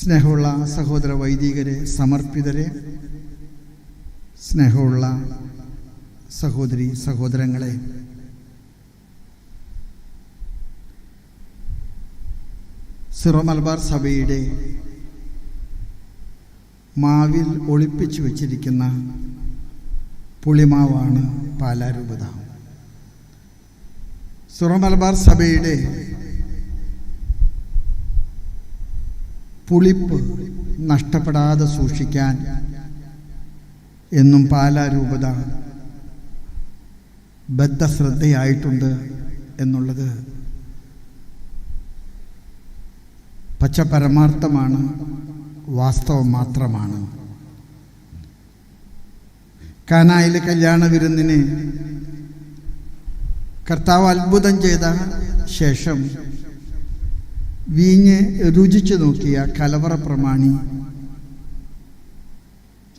സ്നേഹമുള്ള സഹോദര വൈദികരെ സമർപ്പിതരെ സ്നേഹമുള്ള സഹോദരി സഹോദരങ്ങളെ സിറോ മലബാർ സഭയുടെ മാവിൽ ഒളിപ്പിച്ചു വച്ചിരിക്കുന്ന പുളിമാവാണ് പാലാരൂപത. സിറോ മലബാർ സഭയുടെ പുളിപ്പ് നഷ്ടപ്പെടാതെ സൂക്ഷിക്കാൻ എന്നും പാലാരൂപത ബദ്ധശ്രദ്ധയായിട്ടുണ്ട് എന്നുള്ളത് പച്ച പരമാർത്ഥമാണ് വാസ്തവം മാത്രമാണ്. കാനായിലെ കല്യാണ വിരുന്നിന് കർത്താവ് അത്ഭുതം ചെയ്ത ശേഷം വീഞ്ഞ് രുചിച്ചു നോക്കിയ കലവറ പ്രമാണി.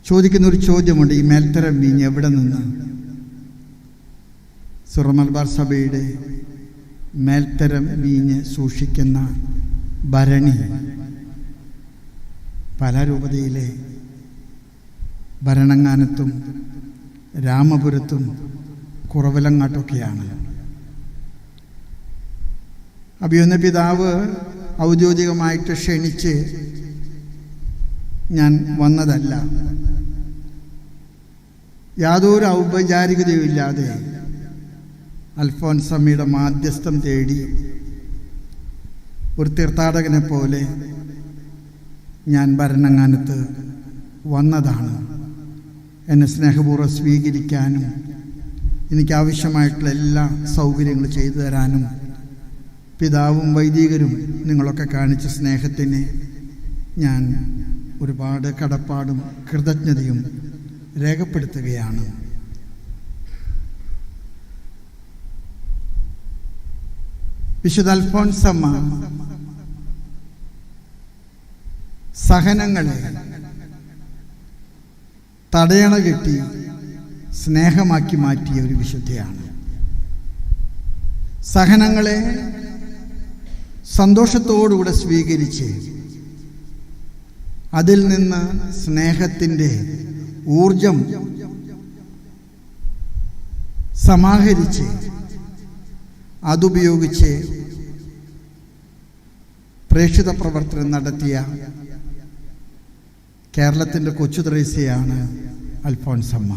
ചോദിക്കുന്ന ഒരു ചോദ്യമുണ്ട് ഈ മേൽത്തരം വീഞ്ഞ് എവിടെ നിന്ന്? സുറമൽബാർ സഭയുടെ മേൽത്തരം വീഞ്ഞ് സൂക്ഷിക്കുന്ന ഭരണി പല രൂപതയിലെ ഭരണങ്ങാനത്തും രാമപുരത്തും കുറവിലങ്ങാട്ടൊക്കെയാണ്. അഭിയൊന്ന പിതാവ് ഔദ്യോഗികമായിട്ട് ക്ഷണിച്ച് ഞാൻ വന്നതല്ല. യാതൊരു ഔപചാരികതയുമില്ലാതെ അൽഫോൻസമ്മയുടെ മാധ്യസ്ഥം തേടി ഒരു തീർത്ഥാടകനെ പോലെ ഞാൻ ഭരണങ്ങാനത്ത് വന്നതാണ്. എന്നെ സ്നേഹപൂർവം സ്വീകരിക്കാനും എനിക്കാവശ്യമായിട്ടുള്ള എല്ലാ സൗകര്യങ്ങളും ചെയ്തു തരാനും പിതാവും വൈദികരും നിങ്ങളൊക്കെ കാണിച്ച സ്നേഹത്തിന് ഞാൻ ഒരുപാട് കടപ്പാടും കൃതജ്ഞതയും രേഖപ്പെടുത്തുകയാണ്. വിശുദ്ധ അൽഫോൺസമ്മ സഹനങ്ങളെ തടയണ കെട്ടി സ്നേഹമാക്കി മാറ്റിയ ഒരു വിശുദ്ധയാണ്. സഹനങ്ങളെ സന്തോഷത്തോടുകൂടെ സ്വീകരിച്ച് അതിൽ നിന്ന് സ്നേഹത്തിന്റെ ഊർജം സമാഹരിച്ച് അതുപയോഗിച്ച് പ്രേക്ഷിത പ്രവർത്തനം നടത്തിയ കേരളത്തിന്റെ കൊച്ചു ത്രേസ്യയാണ് അൽഫോൺസമ്മ.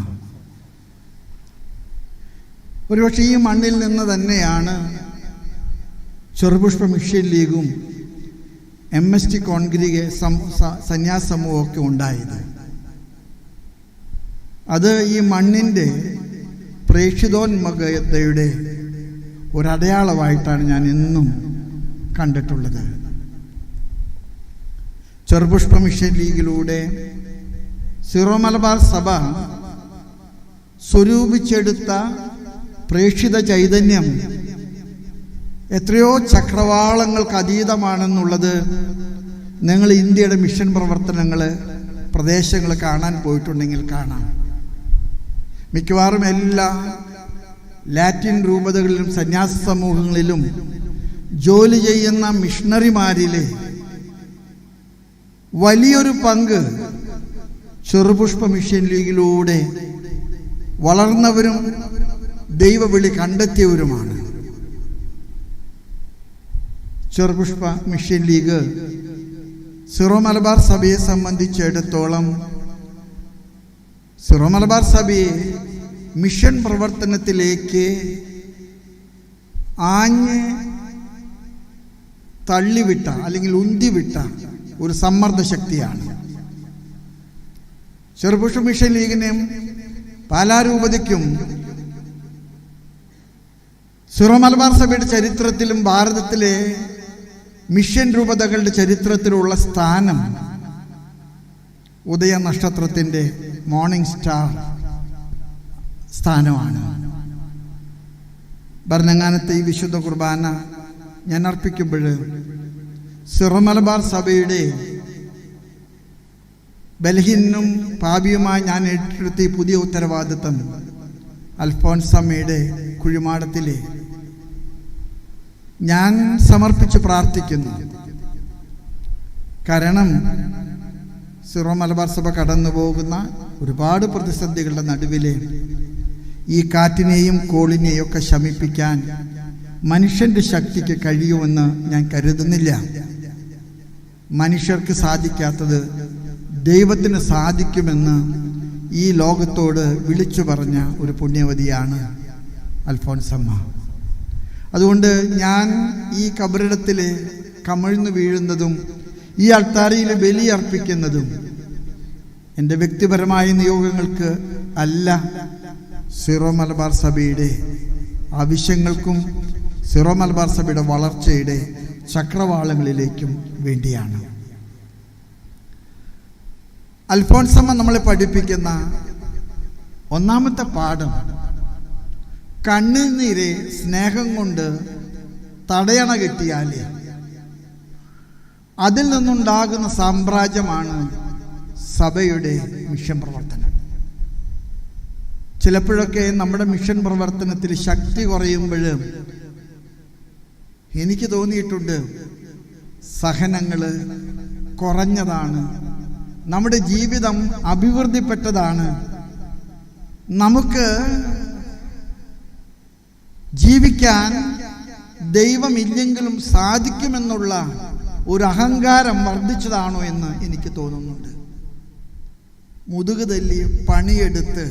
ഒരുപക്ഷെ ഈ മണ്ണിൽ നിന്ന് തന്നെയാണ് ചെറുപുഷ്പ മിഷൻ ലീഗും എം എസ് ടി കോൺഗ്രിഗെ സന്യാസ സമൂഹമൊക്കെ ഉണ്ടായത്. അത് ഈ മണ്ണിന്റെ പ്രേക്ഷിതോന്മകതയുടെ ഒരടയാളമായിട്ടാണ് ഞാൻ എന്നും കണ്ടിട്ടുള്ളത്. ചെറുപുഷ്പ മിഷൻ ലീഗിലൂടെ സിറോ മലബാർ സഭ സ്വരൂപിച്ചെടുത്ത പ്രേക്ഷിത ചൈതന്യം എത്രയോ ചക്രവാളങ്ങൾക്ക് അതീതമാണെന്നുള്ളത് നിങ്ങൾ ഇന്ത്യയുടെ മിഷൻ പ്രവർത്തനങ്ങൾ പ്രദേശങ്ങൾ കാണാൻ പോയിട്ടുണ്ടെങ്കിൽ കാണാം. മിക്കവാറും എല്ലാ ലാറ്റിൻ രൂപതകളിലും സന്യാസ സമൂഹങ്ങളിലും ജോലി ചെയ്യുന്ന മിഷണറിമാരിലെ വലിയൊരു പങ്ക് ചെറുപുഷ്പ മിഷൻ ലീഗിലൂടെ വളർന്നവരും ദൈവവിളി കണ്ടെത്തിയവരുമാണ്. Cherupushpa mission league. Syro Malabar സഭയെ സംബന്ധിച്ചിടത്തോളം സിറോ മലബാർ സഭയെ മിഷൻ പ്രവർത്തനത്തിലേക്ക് ആഞ്ഞ് തള്ളിവിട്ട അല്ലെങ്കിൽ ഉന്തിവിട്ട ഒരു സമ്മർദ്ദ ശക്തിയാണ്. ചെറുപുഷ്പ മിഷൻ ലീഗിനും പാലാരൂപതയ്ക്കും സിറോ മലബാർ സഭയുടെ ചരിത്രത്തിലും ഭാരതത്തിലെ മിഷൻ രൂപതകളുടെ ചരിത്രത്തിലുള്ള സ്ഥാനം ഉദയ നക്ഷത്രത്തിന്റെ മോർണിംഗ് സ്റ്റാർ സ്ഥാനമാണ്. ഭരണങ്ങാനത്തെ ഈ വിശുദ്ധ കുർബാന ഞാൻ അർപ്പിക്കുമ്പോൾ സിറമലബാർ സഭയുടെ ബലഹീനും പാപിയുമായി ഞാൻ ഏറ്റെടുത്ത പുതിയ ഉത്തരവാദിത്തം അൽഫോൻസമ്മയുടെ കുഴിമാടത്തിലെ ഞാൻ സമർപ്പിച്ച് പ്രാർത്ഥിക്കുന്നു. കാരണം സിറോ മലബാർ സഭ കടന്നു പോകുന്ന ഒരുപാട് പ്രതിസന്ധികളുടെ നടുവിലെ ഈ കാറ്റിനെയും കോളിനെയും ഒക്കെ ശമിപ്പിക്കാൻ മനുഷ്യന്റെ ശക്തിക്ക് കഴിയുമെന്ന് ഞാൻ കരുതുന്നില്ല. മനുഷ്യർക്ക് സാധിക്കാത്തത് ദൈവത്തിന് സാധിക്കുമെന്ന് ഈ ലോകത്തോട് വിളിച്ചു പറഞ്ഞ ഒരു പുണ്യവതിയാണ് അൽഫോൻസമ്മ അതുകൊണ്ട് ഞാൻ ഈ കബറിടത്തിൽ കമിഴ്ന്നു വീഴുന്നതും ഈ അൾത്താരയിൽ ബലിയർപ്പിക്കുന്നതും എന്റെ വ്യക്തിപരമായ നിയോഗങ്ങൾക്ക് അല്ല സിറോ മലബാർ സഭയുടെ ആവശ്യങ്ങൾക്കും സിറോ മലബാർ സഭയുടെ വളർച്ചയുടെ ചക്രവാളങ്ങളിലേക്കും വേണ്ടിയാണ്. അൽഫോൺസമ്മ നമ്മളെ പഠിപ്പിക്കുന്ന ഒന്നാമത്തെ പാഠം കണ്ണുനീരെ സ്നേഹം കൊണ്ട് തടയണ കെട്ടിയാലേ. അതിൽ നിന്നുണ്ടാകുന്ന സാമ്രാജ്യമാണ് സഭയുടെ മിഷൻ പ്രവർത്തനം. ചിലപ്പോഴൊക്കെ നമ്മുടെ മിഷൻ പ്രവർത്തനത്തിൽ ശക്തി കുറയുമ്പോൾ എനിക്ക് തോന്നിയിട്ടുണ്ട് സഹനങ്ങൾ കുറഞ്ഞതാണ്. നമ്മുടെ ജീവിതം അഭിവൃദ്ധിപ്പെട്ടതാണ്. നമുക്ക് ജീവിക്കാൻ ദൈവമില്ലെങ്കിലും സാധിക്കുമെന്നുള്ള ഒരു അഹങ്കാരം വർദ്ധിച്ചതാണോ എന്ന് എനിക്ക് തോന്നുന്നുണ്ട്. മുതുക് തല്ലി പണിയെടുത്ത്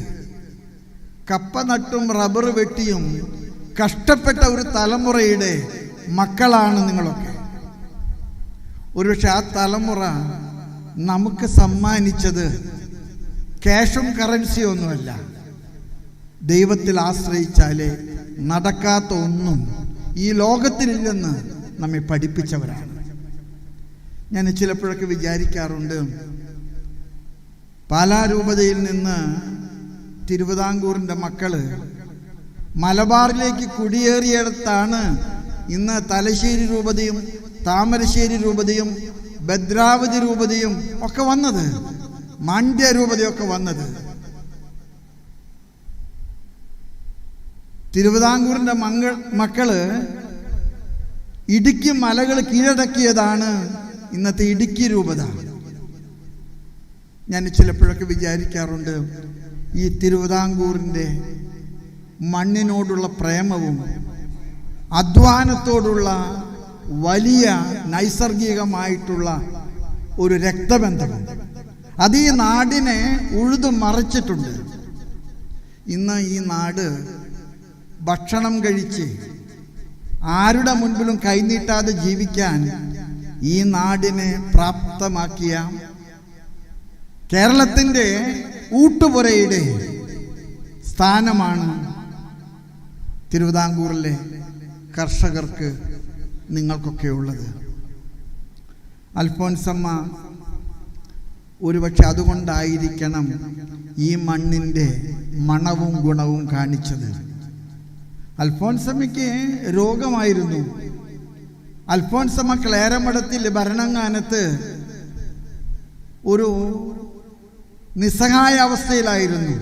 കപ്പ നട്ടും റബ്ബർ വെട്ടിയും കഷ്ടപ്പെട്ട ഒരു തലമുറയുടെ മക്കളാണ് നിങ്ങളൊക്കെ. ഒരുപക്ഷെ ആ തലമുറ നമുക്ക് സമ്മാനിച്ചത് ക്യാഷും കറൻസിയൊന്നുമല്ല. ദൈവത്തിൽ ആശ്രയിച്ചാലേ നടക്കാത്ത ഒന്നും ഈ ലോകത്തിലില്ലെന്ന് നമ്മെ പഠിപ്പിച്ചവരാണ്. ഞാൻ ചിലപ്പോഴൊക്കെ വിചാരിക്കാറുണ്ട് പാലാരൂപതയിൽ നിന്ന് തിരുവിതാംകൂറിന്റെ മക്കൾ മലബാറിലേക്ക് കുടിയേറിയടത്താണ് ഇന്ന് തലശ്ശേരി രൂപതയും താമരശ്ശേരി രൂപതയും ഭദ്രാവതി രൂപതയും ഒക്കെ വന്നത് മാണ്ഡ്യ രൂപതയൊക്കെ വന്നത്. തിരുവിതാംകൂറിന്റെ മങ്കൾ മക്കൾ ഇടുക്കി മലകൾ കീഴടക്കിയതാണ് ഇന്നത്തെ ഇടുക്കി രൂപത. ഞാൻ ചിലപ്പോഴൊക്കെ വിചാരിക്കാറുണ്ട് ഈ തിരുവിതാംകൂറിന്റെ മണ്ണിനോടുള്ള പ്രേമവും അധ്വാനത്തോടുള്ള വലിയ നൈസർഗികമായിട്ടുള്ള ഒരു രക്തബന്ധം. അത് ഈ നാടിനെ ഉഴുതു മറിച്ചിട്ടുണ്ട്. ഇന്ന് ഈ നാട് ഭക്ഷണം കഴിച്ച് ആരുടെ മുൻപിലും കൈനീട്ടാതെ ജീവിക്കാൻ ഈ നാടിനെ പ്രാപ്തമാക്കിയ കേരളത്തിന്റെ ഊട്ടുപുരയുടെ സ്ഥാനമാണ് തിരുവിതാംകൂറിലെ കർഷകർക്ക് നിങ്ങൾക്കൊക്കെ ഉള്ളത്. അൽഫോൻസമ്മ ഒരുപക്ഷെ അതുകൊണ്ടായിരിക്കണം ഈ മണ്ണിന്റെ മണവും ഗുണവും കാണിച്ചത്. അൽഫോൻസമ്മയ്ക്ക് രോഗമായിരുന്നു. അൽഫോൻസമ്മ ക്ലേരമഠത്തിൽ ഭരണങ്ങാനത്ത് ഒരു നിസ്സഹായ അവസ്ഥയിലായിരുന്നു.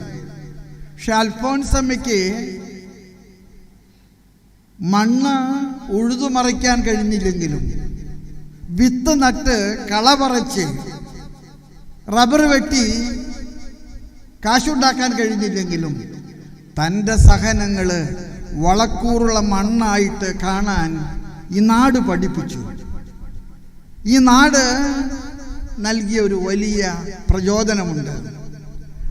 പക്ഷെ അൽഫോൻസമ്മയ്ക്ക് മണ്ണ് ഉഴുതുമറിക്കാൻ കഴിഞ്ഞില്ലെങ്കിലും വിത്ത് നട്ട് കള പറച്ച് റബ്ബർ വെട്ടി കാശുണ്ടാക്കാൻ കഴിഞ്ഞില്ലെങ്കിലും തന്റെ സഹനങ്ങൾ വളക്കൂറുള്ള മണ്ണായിട്ട് കാണാൻ ഈ നാട് പഠിപ്പിച്ചു. ഈ നാട് നൽകിയ ഒരു വലിയ പ്രചോദനമുണ്ട്.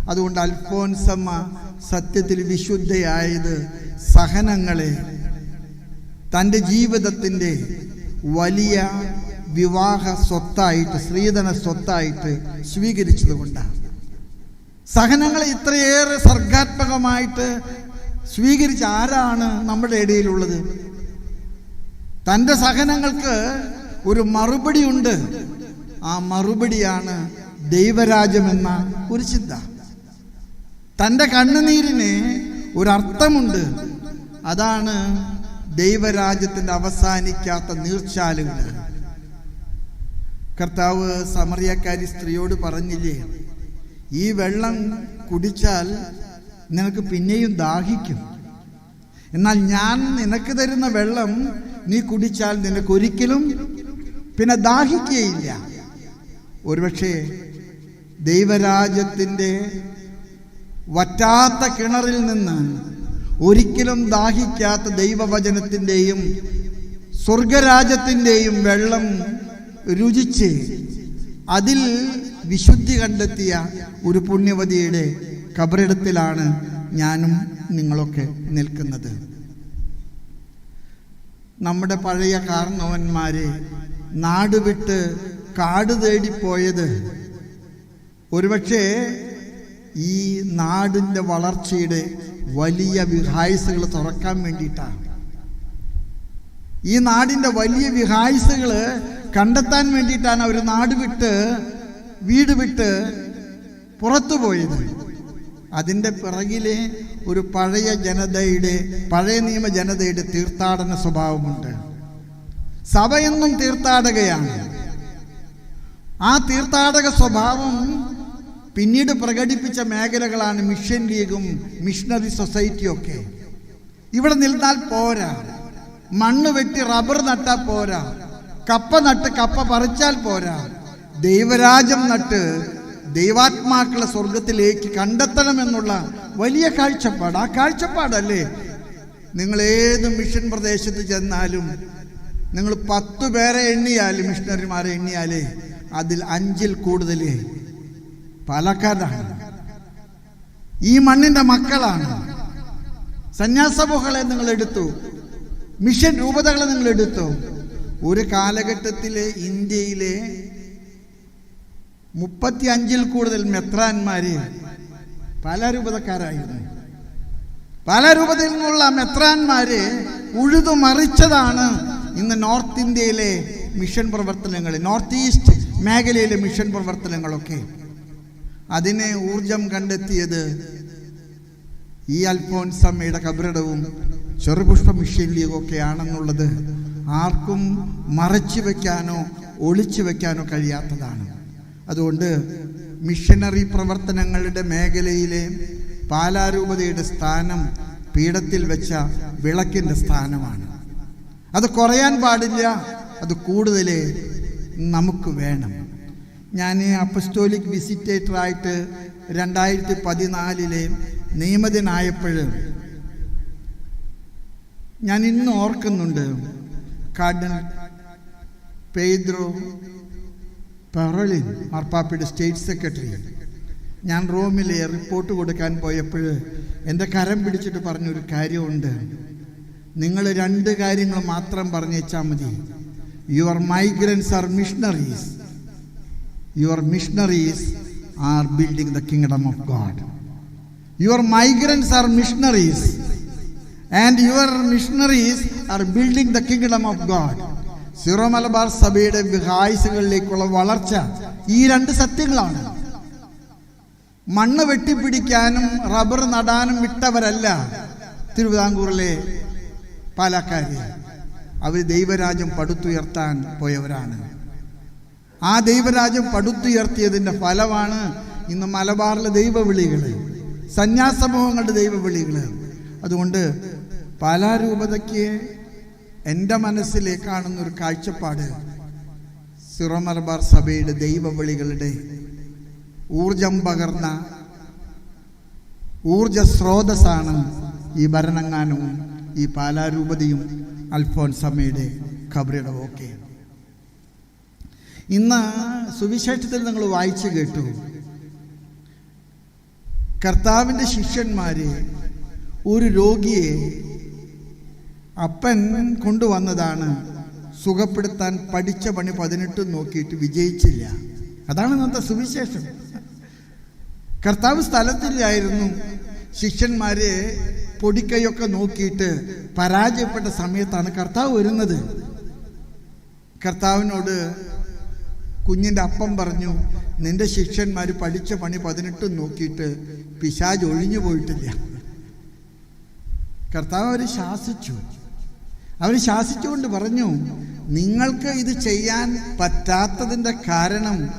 അതുകൊണ്ട് അൽഫോൻസമ്മ സത്യത്തിൽ വിശുദ്ധയായത് സഹനങ്ങളെ തന്റെ ജീവിതത്തിന്റെ വലിയ വിവാഹ സ്വത്തായിട്ട് സ്ത്രീധന സ്വത്തായിട്ട് സ്വീകരിച്ചതുകൊണ്ടാണ്. സഹനങ്ങളെ ഇത്രയേറെ സർഗാത്മകമായിട്ട് സ്വീകരിച്ച ആരാണ് നമ്മുടെ ഇടയിലുള്ളത്? തന്റെ സഹനങ്ങൾക്ക് ഒരു മറുപടി ഉണ്ട്. ആ മറുപടിയാണ് ദൈവരാജ്യമെന്ന ഒരു ചിന്ത. തന്റെ കണ്ണുനീരിന് ഒരർത്ഥമുണ്ട്. അതാണ് ദൈവരാജ്യത്തിന്റെ അവസാനിക്കാത്ത നീർച്ചാലുകൾ. കർത്താവ് സമറിയക്കാരി സ്ത്രീയോട് പറഞ്ഞില്ലേ ഈ വെള്ളം കുടിച്ചാൽ നിനക്ക് പിന്നെയും ദാഹിക്കും. എന്നാൽ ഞാൻ നിനക്ക് തരുന്ന വെള്ളം നീ കുടിച്ചാൽ നിനക്ക് ഒരിക്കലും പിന്നെ ദാഹിക്കുകയില്ല. ഒരുപക്ഷെ ദൈവരാജ്യത്തിന്റെ വറ്റാത്ത കിണറിൽ നിന്ന് ഒരിക്കലും ദാഹിക്കാത്ത ദൈവവചനത്തിന്റെയും സ്വർഗരാജ്യത്തിന്റെയും വെള്ളം രുചിച്ച് അതിൽ വിശുദ്ധി കണ്ടെത്തിയ ഒരു പുണ്യവതിയുടെ കബറിടത്തിലാണ് ഞാനും നിങ്ങളൊക്കെ നിൽക്കുന്നത്. നമ്മുടെ പഴയ കാർണവന്മാരെ നാട് വിട്ട് കാട് തേടിപ്പോയത്. ഒരുപക്ഷെ ഈ നാടിന്റെ വളർച്ചയുടെ വലിയ വിഹായസുകൾ തുറക്കാൻ വേണ്ടിയിട്ടാണ് ഈ നാടിന്റെ വലിയ വിഹായസുകൾ കണ്ടെത്താൻ വേണ്ടിയിട്ടാണ് അവർ നാട് വിട്ട് വീട് വിട്ട് പുറത്തു പോയത് അതിന്റെ പിറകിലെ ഒരു പഴയ ജനതയുടെ പഴയ നിയമ ജനതയുടെ തീർത്ഥാടന സ്വഭാവമുണ്ട്. സഭയെന്നും തീർത്ഥാടകയാണ്. ആ തീർത്ഥാടക സ്വഭാവം പിന്നീട് പ്രകടിപ്പിച്ച മേഖലകളാണ് മിഷൻ ലീഗും മിഷണറി സൊസൈറ്റിയും ഒക്കെ. ഇവിടെ നിന്നാൽ പോരാ. മണ്ണ് വെട്ടി റബ്ബർ നട്ടാൽ പോരാ. കപ്പ നട്ട് കപ്പ പറിച്ചാൽ പോരാ. ദൈവരാജ്യം നട്ട് ദൈവാത്മാക്കളെ സ്വർഗത്തിലേക്ക് കണ്ടെത്തണമെന്നുള്ള വലിയ കാഴ്ചപ്പാട്. ആ കാഴ്ചപ്പാടല്ലേ? നിങ്ങൾ ഏത് മിഷൻ പ്രദേശത്ത് ചെന്നാലും നിങ്ങൾ പത്ത് പേരെ എണ്ണിയാലും മിഷണറിമാരെ എണ്ണിയാലേ അതിൽ അഞ്ചിൽ കൂടുതൽ പാലക്കാടാണ് ഈ മണ്ണിന്റെ മക്കളാണ്. സന്യാസമുഖങ്ങളെ നിങ്ങൾ എടുത്തു. മിഷൻ രൂപതകളെ നിങ്ങൾ എടുത്തു. ഒരു കാലഘട്ടത്തിലെ ഇന്ത്യയിലെ മുപ്പത്തി അഞ്ചിൽ കൂടുതൽ മെത്രാന്മാര് പല രൂപതക്കാരായിരുന്നു. പല രൂപതയിൽ നിന്നുള്ള മെത്രാന്മാര് ഉഴുതു മറിച്ചതാണ് ഇന്ന് നോർത്ത് ഇന്ത്യയിലെ മിഷൻ പ്രവർത്തനങ്ങൾ നോർത്ത് ഈസ്റ്റ് മേഖലയിലെ മിഷൻ പ്രവർത്തനങ്ങളൊക്കെ. അതിനെ ഊർജം കണ്ടെത്തിയത് ഈ അൽഫോൻസമ്മയുടെ കബറിടവും ചെറുപുഷ്പ മിഷൻ ലീഗും ഒക്കെ ആണെന്നുള്ളത് ആർക്കും മറച്ചു വെക്കാനോ ഒളിച്ചു വെക്കാനോ കഴിയാത്തതാണ്. അതുകൊണ്ട് മിഷനറി പ്രവർത്തനങ്ങളുടെ മേഖലയിലെ പാലാരൂപതയുടെ സ്ഥാനം പീഠത്തിൽ വെച്ച വിളക്കിന്റെ സ്ഥാനമാണ്. അത് കുറയാൻ പാടില്ല അത് കൂടുതൽ നമുക്ക് വേണം. ഞാൻ അപ്പസ്റ്റോലിക് വിസിറ്റേറ്ററായിട്ട് രണ്ടായിരത്തി പതിനാലിലെ നിയമതനായപ്പോൾ ഞാൻ ഇന്ന് ഓർക്കുന്നുണ്ട് കാർഡിനൽ പെയ്ദ്രോ പെറലിൻ മാർപ്പാപ്പയുടെ സ്റ്റേറ്റ് സെക്രട്ടറി. ഞാൻ റോമിലെ റിപ്പോർട്ട് കൊടുക്കാൻ പോയപ്പോൾ എന്റെ കരം പിടിച്ചിട്ട് പറഞ്ഞൊരു കാര്യമുണ്ട്. നിങ്ങൾ രണ്ട് കാര്യങ്ങൾ മാത്രം പറഞ്ഞേച്ചാൽ മതി. Your migrants are missionaries your missionaries are building the kingdom of God your migrants are missionaries and your missionaries are building the kingdom of God Syro Malabar സഭയുടെ വിഹായസുകളിലേക്കുള്ള വളർച്ച ഈ രണ്ട് സത്യങ്ങളാണ്. മണ്ണ് വെട്ടിപ്പിടിക്കാനും റബ്ബർ നടാനും വിട്ടവരല്ല തിരുവിതാംകൂറിലെ പാലക്കാരി. അവർ ദൈവരാജ്യം പടുത്തുയർത്താൻ പോയവരാണ്. ആ ദൈവരാജ്യം പടുത്തുയർത്തിയതിന്റെ ഫലമാണ് ഇന്ന് മലബാറിലെ ദൈവവിളികൾ സന്യാസമൂഹങ്ങളുടെ ദൈവവിളികൾ അതുകൊണ്ട് പാലാരൂപതയ്ക്ക് എന്റെ മനസ്സിലേക്കാണെന്നൊരു കാഴ്ചപ്പാട് സിറോ മലബാർ സഭയുടെ ദൈവവിളികളുടെ ഊർജം പകർന്ന ഊർജ സ്രോതസ്സാണ് ഈ ഭരണങ്ങാനവും ഈ പാലാരൂപതയും അൽഫോൻസമ്മയുടെ ഖബറിടവും ഒക്കെ. ഇന്ന് സുവിശേഷത്തിൽ നിങ്ങൾ വായിച്ചു കേട്ടു. കർത്താവിന്റെ ശിഷ്യന്മാരെ ഒരു രോഗിയെ അപ്പൻ കൊണ്ടുവന്നതാണ്. സുഖപ്പെടുത്താൻ പഠിച്ച പണി പതിനെട്ട് നോക്കിയിട്ട് വിജയിച്ചില്ല. അതാണ് ഇന്നത്തെ സുവിശേഷം. കർത്താവ് സ്ഥലത്തില്ലായിരുന്നു. ശിഷ്യന്മാരെ പൊടിക്കൈയൊക്കെ നോക്കിയിട്ട് പരാജയപ്പെട്ട സമയത്താണ് കർത്താവ് വരുന്നത്. കർത്താവിനോട് കുഞ്ഞിന്റെ അപ്പം പറഞ്ഞു നിന്റെ ശിഷ്യന്മാർ പഠിച്ച പണി പതിനെട്ടും നോക്കിയിട്ട് പിശാജ് ഒഴിഞ്ഞു പോയിട്ടില്ല. കർത്താവ് അവർ ശാസിച്ചു. അവർ ശാസിച്ചുകൊണ്ട് പറഞ്ഞു നിങ്ങൾക്ക് ഇത് ചെയ്യാൻ പറ്റാത്തതിന്റെ കാരണം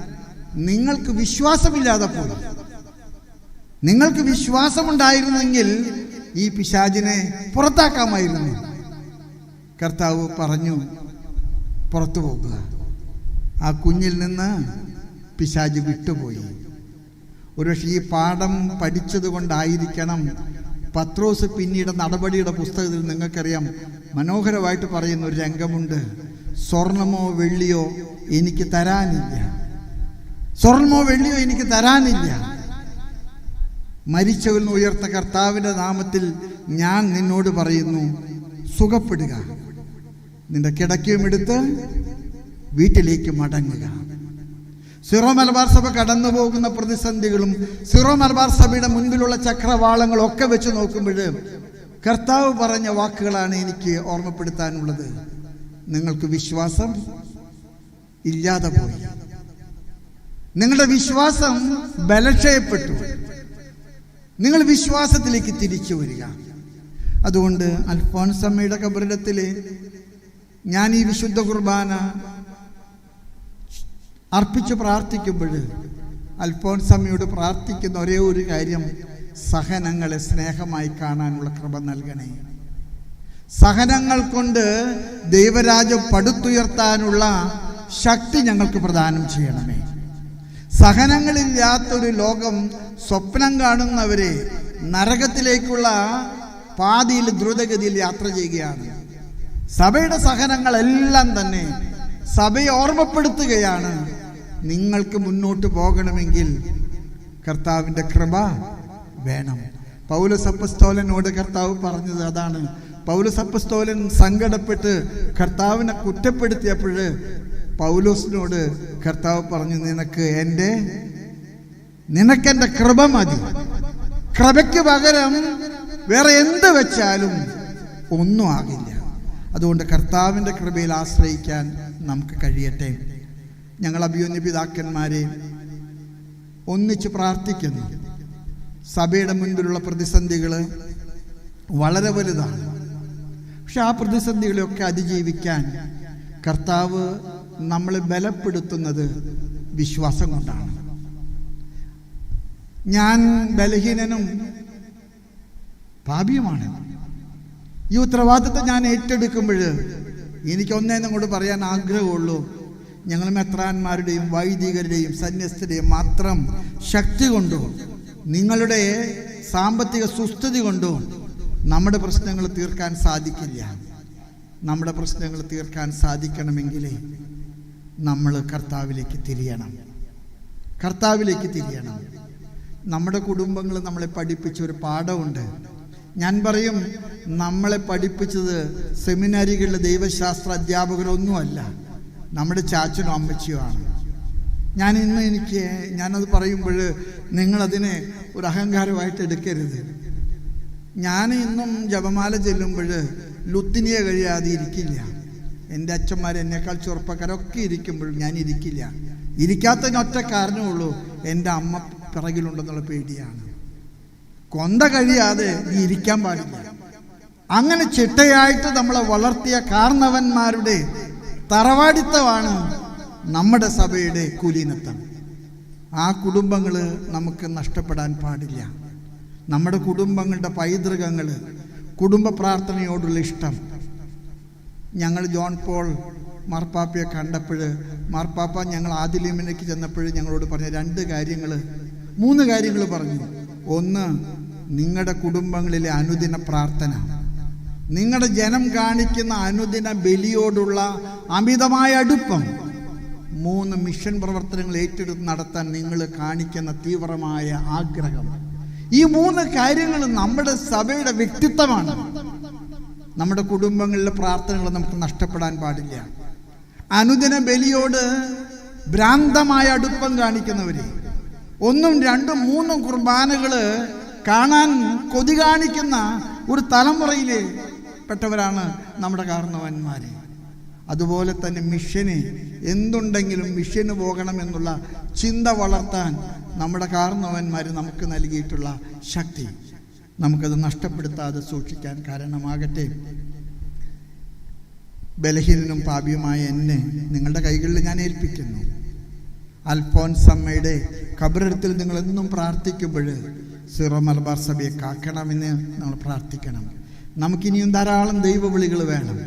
നിങ്ങൾക്ക് വിശ്വാസമില്ലാതെ പോകും നിങ്ങൾക്ക് വിശ്വാസമുണ്ടായിരുന്നെങ്കിൽ ഈ പിശാചിനെ പുറത്താക്കാമായിരുന്നു. കർത്താവ് പറഞ്ഞു പുറത്തു പോകുക. ആ കുഞ്ഞിൽ നിന്ന് പിശാജ് വിട്ടുപോയി. ഒരുപക്ഷെ ഈ പാഠം പഠിച്ചത് കൊണ്ടായിരിക്കണം പത്രോസ് പിന്നീട് നടപടിയുടെ പുസ്തകത്തിൽ നിങ്ങൾക്കറിയാം മനോഹരമായിട്ട് പറയുന്ന ഒരു രംഗമുണ്ട്. സ്വർണമോ വെള്ളിയോ എനിക്ക് തരാനില്ല. സ്വർണമോ വെള്ളിയോ എനിക്ക് തരാനില്ല. മരിച്ചവൻ ഉയർത്ത കർത്താവിന്റെ നാമത്തിൽ ഞാൻ നിന്നോട് പറയുന്നു സുഖപ്പെടുക. നിന്റെ കിടക്കയും എടുത്ത് വീട്ടിലേക്ക് മടങ്ങുക. സിറോ മലബാർ സഭ കടന്നു പോകുന്ന പ്രതിസന്ധികളും സിറോ മലബാർ സഭയുടെ മുൻപിലുള്ള ചക്രവാളങ്ങളും ഒക്കെ വെച്ച് നോക്കുമ്പോൾ കർത്താവ് പറഞ്ഞ വാക്കുകളാണ് എനിക്ക് ഓർമ്മപ്പെടുത്താനുള്ളത്. നിങ്ങൾക്ക് വിശ്വാസം ഇല്ലാതെ പോയി. നിങ്ങളുടെ വിശ്വാസം ബലക്ഷയപ്പെട്ടു നിങ്ങൾ വിശ്വാസത്തിലേക്ക് തിരിച്ചു വരിക. അതുകൊണ്ട് അൽഫോൻസമ്മയുടെ കബറിടത്തിൽ ഞാൻ ഈ വിശുദ്ധ കുർബാന അർപ്പിച്ച് പ്രാർത്ഥിക്കുമ്പോൾ അൽഫോൻസമ്മയോട് പ്രാർത്ഥിക്കുന്ന ഒരേ ഒരു കാര്യം സഹനങ്ങളെ സ്നേഹമായി കാണാനുള്ള കൃപ നൽകണേ. സഹനങ്ങൾ കൊണ്ട് ദൈവരാജ്യം പടുത്തുയർത്താനുള്ള ശക്തി ഞങ്ങൾക്ക് പ്രദാനം ചെയ്യണമേ. സഹനങ്ങളില്ലാത്തൊരു ലോകം സ്വപ്നം കാണുന്നവരെ നരകത്തിലേക്കുള്ള പാതിയിൽ ദ്രുതഗതിയിൽ യാത്ര ചെയ്യുകയാണ്. സഭയുടെ സഹനങ്ങളെല്ലാം തന്നെ സഭയെ ഓർമ്മപ്പെടുത്തുകയാണ്. നിങ്ങൾക്ക് മുന്നോട്ട് പോകണമെങ്കിൽ കർത്താവിന്റെ കൃപ വേണം. പൗലസപ്പസ്തോലനോട് കർത്താവ് പറഞ്ഞത് അതാണ്. പൗലസപ്പസ്തോലൻ സങ്കടപ്പെട്ട് കർത്താവിനെ കുറ്റപ്പെടുത്തിയപ്പോൾ പൗലോസിനോട് കർത്താവ് പറഞ്ഞു നിനക്ക് എന്റെ നിനക്കെന്റെ കൃപ മതി. കൃപയ്ക്ക് പകരം വേറെ എന്ത് വെച്ചാലും ഒന്നും ആകില്ല. അതുകൊണ്ട് കർത്താവിന്റെ കൃപയിൽ ആശ്രയിക്കാൻ നമുക്ക് കഴിയട്ടെ. ഞങ്ങൾ അഭിയോന്യ പിതാക്കന്മാരെ ഒന്നിച്ച് പ്രാർത്ഥിക്കുന്നു. സഭയുടെ മുൻപിലുള്ള പ്രതിസന്ധികൾ വളരെ വലുതാണ്. പക്ഷെ ആ പ്രതിസന്ധികളെയൊക്കെ അതിജീവിക്കാൻ കർത്താവ് നമ്മളെ ബലപ്പെടുത്തുന്നത് വിശ്വാസം കൊണ്ടാണ്. ഞാൻ ബലഹീനനും പാപിയുമാണ്. ഈ ഉത്തരവാദിത്വം ഞാൻ ഏറ്റെടുക്കുമ്പോൾ എനിക്കൊന്നേന്നും കൂടെ പറയാൻ ആഗ്രഹമുള്ളൂ. ഞങ്ങൾ മെത്രാന്മാരുടെയും വൈദികരുടെയും സന്യസ്തരുടെയും മാത്രം ശക്തി കൊണ്ടും നിങ്ങളുടെ സാമ്പത്തിക സുസ്ഥിതി കൊണ്ടും നമ്മുടെ പ്രശ്നങ്ങൾ തീർക്കാൻ സാധിക്കില്ല. നമ്മുടെ പ്രശ്നങ്ങൾ തീർക്കാൻ സാധിക്കണമെങ്കിൽ നമ്മൾ കർത്താവിലേക്ക് തിരിയണം. കർത്താവിലേക്ക് തിരിയണം. നമ്മുടെ കുടുംബങ്ങൾ നമ്മളെ പഠിപ്പിച്ച ഒരു പാഠമുണ്ട്. ഞാൻ പറയും നമ്മളെ പഠിപ്പിച്ചത് സെമിനാരികളിലെ ദൈവശാസ്ത്ര അധ്യാപകരൊന്നുമല്ല നമ്മുടെ ചാച്ചനും അമ്മച്ചിയുമാണ് ഞാൻ ഇന്ന് എനിക്ക് ഞാനത് പറയുമ്പോൾ നിങ്ങളതിനെ ഒരു അഹങ്കാരമായിട്ട് എടുക്കരുത്. ഞാൻ ഇന്നും ജപമാല ചെല്ലുമ്പോൾ ലുത്തിനിയെ കഴിയാതെ ഇരിക്കില്ല. എന്റെ അച്ഛന്മാർ എന്നേക്കാൾ ചെറുപ്പക്കാരൊക്കെ ഇരിക്കുമ്പോഴും ഞാൻ ഇരിക്കില്ല. ഇരിക്കാത്ത ഒറ്റ കാരണമുള്ളൂ എന്റെ അമ്മ പിറകിലുണ്ടെന്നുള്ള പേടിയാണ്. കൊന്ത കഴിയാതെ നീ ഇരിക്കാൻ പാടില്ല. അങ്ങനെ ചിട്ടയായിട്ട് നമ്മളെ വളർത്തിയ കാർന്നവന്മാരുടെ തറവാടിത്തമാണ് നമ്മുടെ സഭയുടെ കുലീനത്വം. ആ കുടുംബങ്ങൾ നമുക്ക് നഷ്ടപ്പെടാൻ പാടില്ല. നമ്മുടെ കുടുംബങ്ങളുടെ പൈതൃകങ്ങൾ കുടുംബ പ്രാർത്ഥനയോടുള്ള ഇഷ്ടം. ഞങ്ങൾ ജോൺ പോൾ മാർപ്പാപ്പയെ കണ്ടപ്പോൾ മാർപ്പാപ്പ ഞങ്ങൾ ആദിലിമിനേക്ക് ചെന്നപ്പോൾ ഞങ്ങളോട് പറഞ്ഞ രണ്ട് കാര്യങ്ങൾ മൂന്ന് കാര്യങ്ങൾ പറഞ്ഞു. ഒന്ന് നിങ്ങളുടെ കുടുംബങ്ങളിലെ അനുദിന പ്രാർത്ഥന. നിങ്ങളുടെ ജനം കാണിക്കുന്ന അനുദിന ബലിയോടുള്ള അമിതമായ അടുപ്പം. മൂന്ന് മിഷൻ പ്രവർത്തനങ്ങൾ ഏറ്റെടുത്ത് നടത്താൻ നിങ്ങൾ കാണിക്കുന്ന തീവ്രമായ ആഗ്രഹം. ഈ മൂന്ന് കാര്യങ്ങൾ നമ്മുടെ സഭയുടെ വ്യക്തിത്വമാണ്. നമ്മുടെ കുടുംബങ്ങളിലെ പ്രാർത്ഥനകൾ നമുക്ക് നഷ്ടപ്പെടാൻ പാടില്ല. അനുദിന ബലിയോട് ഭ്രാന്തമായ അടുപ്പം കാണിക്കുന്നവര്. ഒന്നും രണ്ടും മൂന്നും കുർബാനകൾ കാണാൻ കൊതി കാണിക്കുന്ന ഒരു തലമുറയിലെ പെട്ടവരാണ് നമ്മുടെ കാരണവന്മാർ അതുപോലെ തന്നെ മിഷന് എന്തുണ്ടെങ്കിലും മിഷന് പോകണമെന്നുള്ള ചിന്ത വളർത്താൻ നമ്മുടെ കാരണവന്മാർ നമുക്ക് നൽകിയിട്ടുള്ള ശക്തി നമുക്കത് നഷ്ടപ്പെടുത്താതെ സൂക്ഷിക്കാൻ കാരണമാകട്ടെ. ബലഹീനനും പാപിയുമായ എന്നെ നിങ്ങളുടെ കൈകളിൽ ഞാൻ ഏൽപ്പിക്കുന്നു. അൽഫോൻസമ്മയുടെ കബറിടത്തിൽ നിങ്ങൾ എന്നും പ്രാർത്ഥിക്കുമ്പോൾ സിറോ മലബാർ സഭയെ കാക്കണമെന്ന് നമ്മൾ പ്രാർത്ഥിക്കണം. നമുക്കിനിയും ധാരാളം ദൈവവിളികൾ വേണം.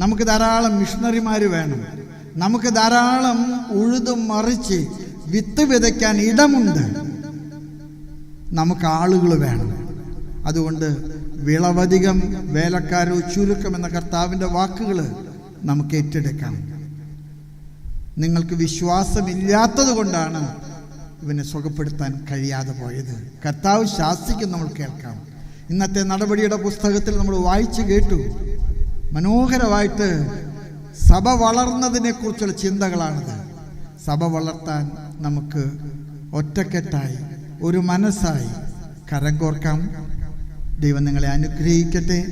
നമുക്ക് ധാരാളം മിഷണറിമാർ വേണം. നമുക്ക് ധാരാളം ഉഴുതും മറിച്ച് വിത്ത് വിതയ്ക്കാൻ ഇടമുണ്ട്. നമുക്ക് ആളുകൾ വേണം. അതുകൊണ്ട് വിളവധികം വേലക്കാരോ ചുരുക്കം എന്ന കർത്താവിന്റെ വാക്കുകൾ നമുക്ക് ഏറ്റെടുക്കാം. നിങ്ങൾക്ക് വിശ്വാസമില്ലാത്തത് കൊണ്ടാണ് ഇവനെ സുഖപ്പെടുത്താൻ കഴിയാതെ പോയത്. കർത്താവ് ശാസിക്കും നമ്മൾ കേൾക്കാം. ഇന്നത്തെ നടപടിയുടെ പുസ്തകത്തിൽ നമ്മൾ വായിച്ചു കേട്ടു. മനോഹരമായിട്ട് സഭ വളർന്നതിനെക്കുറിച്ചുള്ള ചിന്തകളാണിത്. സഭ വളർത്താൻ നമുക്ക് ഒറ്റക്കെട്ടായി ഒരു മനസ്സായി കരം കോർക്കാം. ദൈവം നിങ്ങളെ അനുഗ്രഹിക്കട്ടെ.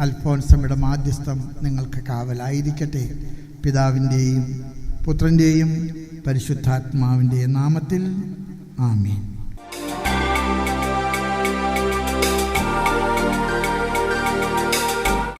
അൽഫോൻസമ്മയുടെ മാധ്യസ്ഥം നിങ്ങൾക്ക് കാവലായിരിക്കട്ടെ. പിതാവിന്റെയും പുത്രന്റെയും പരിശുദ്ധാത്മാവിന്റെയും നാമത്തിൽ ആമീൻ.